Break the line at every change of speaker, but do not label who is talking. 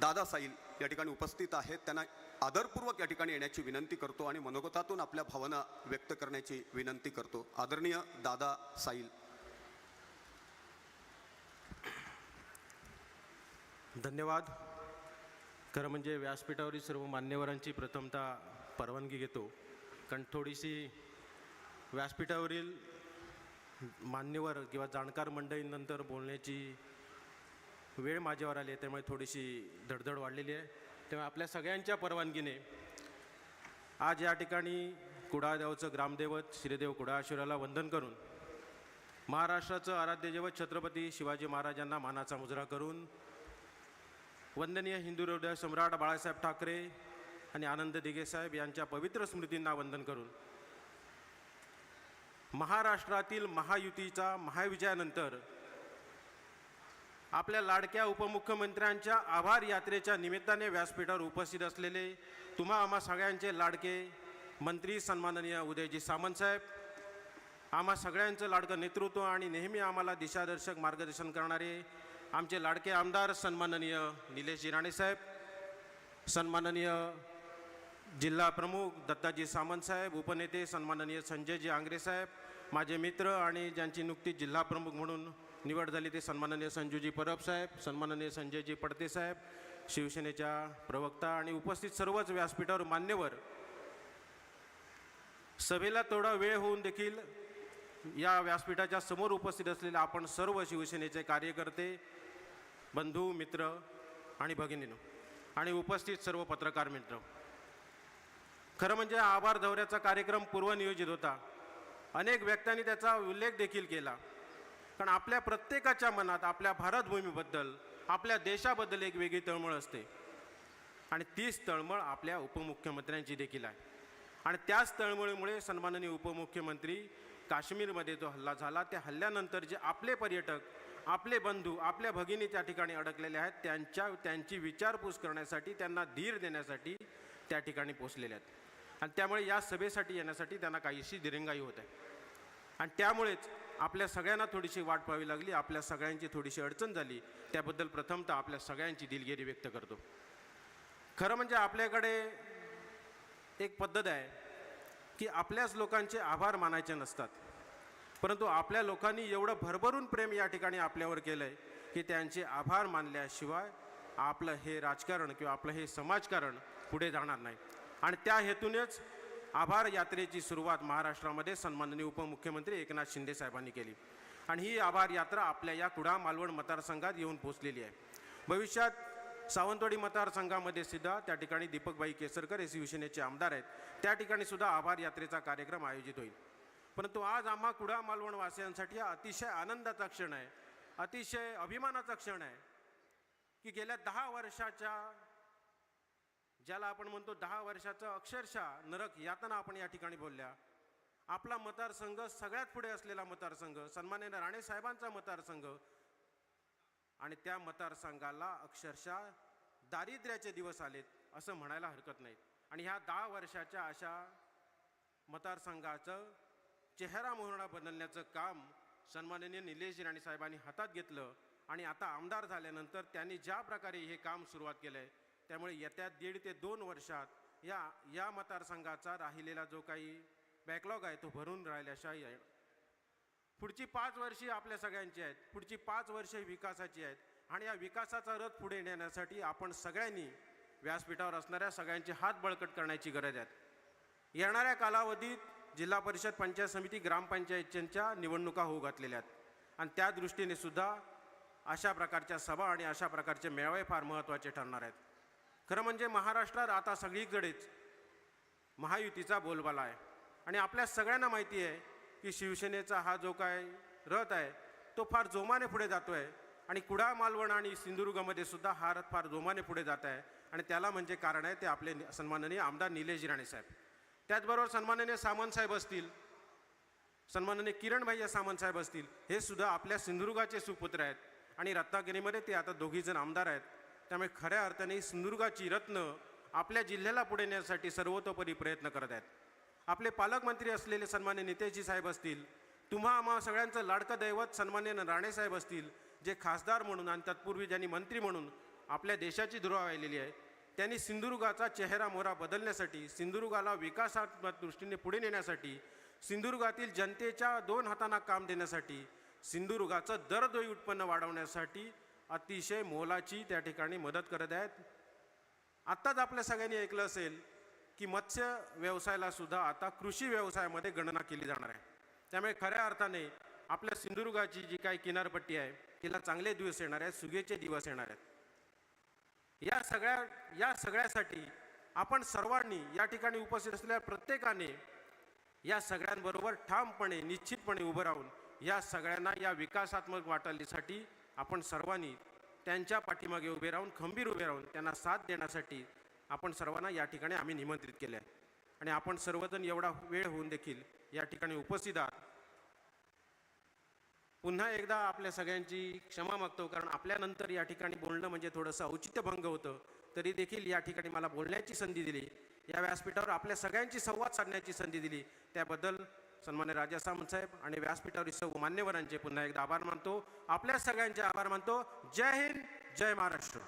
दादा साईल या ठिकाणी उपस्थित आहेत. त्यांना आदरपूर्वक या ठिकाणी येण्याची विनंती करतो आणि मनोगतातून आपल्या भावना व्यक्त करण्याची विनंती करतो. आदरणीय दादा साईल
धन्यवाद. खरं म्हणजे व्यासपीठावरील सर्व मान्यवरांची प्रथमता परवानगी घेतो. कारण थोडीशी व्यासपीठावरील मान्यवर किंवा जाणकार मंडळींनंतर बोलण्याची वेळ माझ्यावर आली आहे त्यामुळे थोडीशी धडधड वाढलेली आहे. त्यामुळे आपल्या सगळ्यांच्या परवानगीने आज या ठिकाणी कुडाळदेवचं ग्रामदैवत श्रीदेव कुडाळेश्वराला वंदन करून महाराष्ट्राचं आराध्य दैवत छत्रपती शिवाजी महाराजांना मानाचा मुजरा करून वंदनीय हिंदू हृदय सम्राट बाळासाहेब ठाकरे आणि आनंद दिघेसाहेब यांच्या पवित्र स्मृतींना वंदन करून महाराष्ट्रातील महायुतीचा महाविजयानंतर आपल्या लाडक्या उपमुख्यमंत्र्यांच्या आभार यात्रेच्या निमित्ताने व्यासपीठावर उपस्थित असलेले तुम्हा आम्हा सगळ्यांचे लाडके मंत्री सन्माननीय उदयजी सामंतसाहेब आम्हा सगळ्यांचं लाडकं नेतृत्व आणि नेहमी आम्हाला दिशादर्शक मार्गदर्शन करणारे आमचे लाडके आमदार सन्माननीय निलेशजी राणेसाहेब सन्माननीय जिल्हा प्रमुख दत्ताजी सामंतसाहेब उपनेते सन्माननीय संजयजी आंग्रेसाहेब माझे मित्र आणि ज्यांची नुकतीच जिल्हा प्रमुख म्हणून निवड झाली ते सन्माननीय संजूजी परब साहेब सन्माननीय संजयजी पडते साहेब शिवसेनेच्या प्रवक्ता आणि उपस्थित सर्वच व्यासपीठावर मान्यवर. सभेला थोडा वेळ होऊन देखील या व्यासपीठाच्या समोर उपस्थित असलेले आपण सर्व शिवसेनेचे कार्यकर्ते बंधू मित्र आणि भगिनीनं आणि उपस्थित सर्व पत्रकार मित्र. खरं म्हणजे आभार दौऱ्याचा कार्यक्रम पूर्वनियोजित होता. अनेक व्यक्त्यांनी त्याचा उल्लेख देखील केला. कारण आपल्या प्रत्येकाच्या मनात आपल्या भारतभूमीबद्दल आपल्या देशाबद्दल एक वेगळी तळमळ असते. आणि तीच तळमळ आपल्या उपमुख्यमंत्र्यांची देखील आहे. आणि त्याच तळमळीमुळे सन्माननीय उपमुख्यमंत्री काश्मीरमध्ये जो हल्ला झाला त्या हल्ल्यानंतर जे आपले पर्यटक आपले बंधू आपल्या भगिनी त्या ठिकाणी अडकलेले आहेत त्यांच्या त्यांची विचारपूस करण्यासाठी त्यांना धीर देण्यासाठी त्या ठिकाणी पोचलेले आहेत. आणि त्यामुळे या सभेसाठी येण्यासाठी त्यांना काहीशी दिरंगाई होत आहे. आणि त्यामुळेच आपल्या सगळ्यांना थोडीशी वाट पाहावी लागली आपल्या सगळ्यांची थोडीशी अडचण झाली. त्याबद्दल प्रथमतः आपल्या सगळ्यांची दिलगिरी व्यक्त करतो. खरं म्हणजे आपल्याकडे एक पद्धत आहे की आपल्याच लोकांचे आभार मानायचे नसतात. परंतु आपल्या लोकांनी एवढं भरभरून प्रेम या ठिकाणी आपल्यावर केलं आहे की त्यांचे आभार मानल्याशिवाय आपलं हे राजकारण किंवा आपलं हे समाजकारण पुढे जाणार नाही. आणि त्या हेतूनेच आभार यात्रेची सुरुवात महाराष्ट्रामध्ये सन्माननीय उपमुख्यमंत्री एकनाथ शिंदे साहेबांनी केली. आणि ही आभार यात्रा आपल्या या कुडा मालवण मतदारसंघात येऊन पोचलेली आहे. भविष्यात सावंतवाडी मतदारसंघामध्ये सुद्धा त्या ठिकाणी दीपकबाई केसरकर हे शिवसेनेचे आमदार आहेत. त्या ठिकाणी सुद्धा आभार यात्रेचा कार्यक्रम आयोजित होईल. परंतु आज आम्हा कुडा मालवण वासियांसाठी हा अतिशय आनंदाचा क्षण आहे. अतिशय अभिमानाचा क्षण आहे की गेल्या दहा वर्षाच्या ज्याला आपण म्हणतो दहा वर्षाचं अक्षरशः नरक यातना आपण या ठिकाणी बोलल्या. आपला मतदारसंघ सगळ्यात पुढे असलेला मतदारसंघ सन्मान्य राणे साहेबांचा मतदारसंघ. आणि त्या मतदारसंघाला अक्षरशः दारिद्र्याचे दिवस आलेत असं म्हणायला हरकत नाही. आणि ह्या दहा वर्षाच्या अशा मतदारसंघाचं चेहरा मोहरा बदलण्याचं काम सन्माननीय निलेश राणे साहेबांनी हातात घेतलं. आणि आता आमदार झाल्यानंतर त्यांनी ज्या प्रकारे हे काम सुरुवात केलं आहे त्यामुळे येत्या दीड ते दोन वर्षात या या मतदारसंघाचा राहिलेला जो काही बॅकलॉग आहे तो भरून राहिल्याशिवाय आहे. पुढची पाच वर्षे आपल्या सगळ्यांची आहेत पुढची पाच वर्षे विकासाची आहेत आणि या विकासाचा रथ पुढे नेण्यासाठी आपण सगळ्यांनी व्यासपीठावर असणाऱ्या सगळ्यांचे हात बळकट करण्याची गरज आहे. येणाऱ्या कालावधीत जिल्हा परिषद पंचायत समिती ग्रामपंचायतींच्या निवडणुका होऊ घातलेल्या आहेत. आणि त्या दृष्टीने सुद्धा अशा प्रकारच्या सभा आणि अशा प्रकारचे मेळावे फार महत्त्वाचे ठरणार आहेत. खरं म्हणजे महाराष्ट्रात आता सगळीकडेच महायुतीचा बोलबाला आहे. आणि आपल्या सगळ्यांना माहिती आहे की शिवसेनेचा हा जो काय रथ आहे तो फार जोमाने पुढे जातो आहे आणि कुडा मालवण आणि सिंधुदुर्गमध्ये सुद्धा हा रथ फार जोमाने पुढे जात आहे. आणि त्याला म्हणजे कारण आहे ते आपले सन्माननीय आमदार निलेश राणे साहेब. त्याचबरोबर सन्माननीय सामंत साहेब असतील सन्माननीय किरण भैया सामंतसाहेब असतील हे सुद्धा आपल्या सिंधुदुर्गाचे सुपुत्र आहेत. आणि रत्नागिरीमध्ये ते आता दोघीजण आमदार आहेत. त्यामुळे खऱ्या अर्थाने सिंधुदुर्गाची रत्न आपल्या जिल्ह्याला पुढे नेण्यासाठी सर्वतोपरी प्रयत्न करत आहेत. आपले पालकमंत्री असलेले सन्मान्य नितेशजी साहेब असतील तुम्हा आम्हा सगळ्यांचं लाडकं दैवत सन्मान्य राणेसाहेब असतील जे खासदार म्हणून आणि तत्पूर्वी ज्यांनी मंत्री म्हणून आपल्या देशाची धुरा वाहिलेली आहे त्यांनी सिंधुदुर्गाचा चेहरा मोहरा बदलण्यासाठी सिंधुदुर्गाला विकासात्मक दृष्टीने पुढे नेण्यासाठी सिंधुदुर्गातील जनतेच्या दोन हातांना काम देण्यासाठी सिंधुदुर्गाचं दरदोई उत्पन्न वाढवण्यासाठी अतिशय मोलाची त्या ठिकाणी मदत करत आहेत. आत्ताच आपल्या सगळ्यांनी ऐकलं असेल की मत्स्य व्यवसायाला सुद्धा आता कृषी व्यवसायामध्ये गणना केली जाणार आहे. त्यामुळे खऱ्या अर्थाने आपल्या सिंधुदुर्गाची जी काही किनारपट्टी आहे तिला चांगले दिवस येणार आहेत सुगेचे दिवस येणार आहेत. या सगळ्या या सगळ्यासाठी आपण सर्वांनी या ठिकाणी उपस्थित असलेल्या प्रत्येकाने या सगळ्यांबरोबर ठामपणे निश्चितपणे उभं राहून या सगळ्यांना या विकासात्मक वाटलीसाठी आपण सर्वांनी त्यांच्या पाठीमागे उभे राहून खंबीर उभे राहून त्यांना साथ देण्यासाठी आपण सर्वांना या ठिकाणी आम्ही निमंत्रित केले आहे आणि आपण सर्वजण एवढा वेळ होऊन देखील या ठिकाणी उपस्थित आहात. पुन्हा एकदा आपल्या सगळ्यांची क्षमा मागतो कारण आपल्यानंतर या ठिकाणी बोलणं म्हणजे थोडंसं औचित्यभंग होतं. तरी देखील या ठिकाणी मला बोलण्याची संधी दिली. या व्यासपीठावर आपल्या सगळ्यांची संवाद साधण्याची संधी दिली. त्याबद्दल सन्मान्य राजा सामंत साहेब आणि व्यासपीठावर सर्व मान्यवरांचे पुन्हा एकदा आभार मानतो. आपल्या सगळ्यांचे आभार मानतो. जय हिंद जय महाराष्ट्र.